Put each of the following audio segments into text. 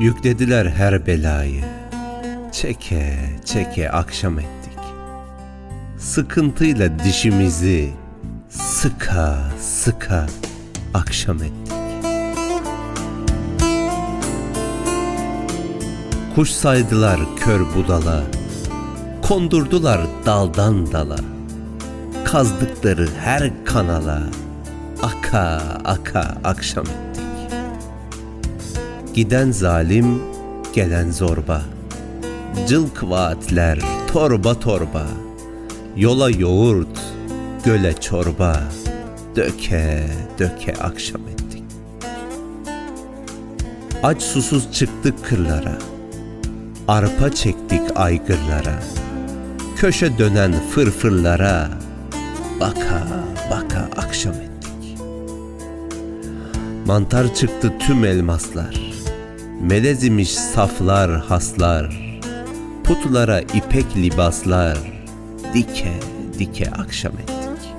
Yüklediler her belayı. Çeke çeke akşam ettik. Sıkıntıyla dişimizi sıka sıka akşam ettik. Kuş saydılar kör budala, kondurdular daldan dala. Kazdıkları her kanala aka aka akşam ettik. Giden zalim, gelen zorba. Cılk vaatler, torba torba. Yola yoğurt, göle çorba. Döke döke akşam ettik. Aç susuz çıktık kırlara. Arpa çektik aygırlara. Köşe dönen fırfırlara. Baka baka akşam ettik. Mantar çıktı tüm elmaslar. Melez imiş saflar haslar. Putlara ipek libaslar. Dike dike akşam ettik.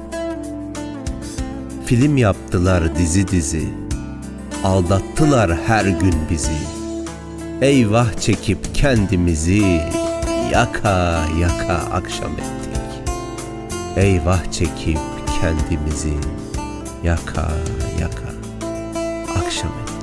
Film yaptılar dizi dizi. Aldattılar her gün bizi. Eyvah çekip kendimizi yaka yaka akşam ettik. Eyvah çekip kendimizi yaka yaka akşam ettik.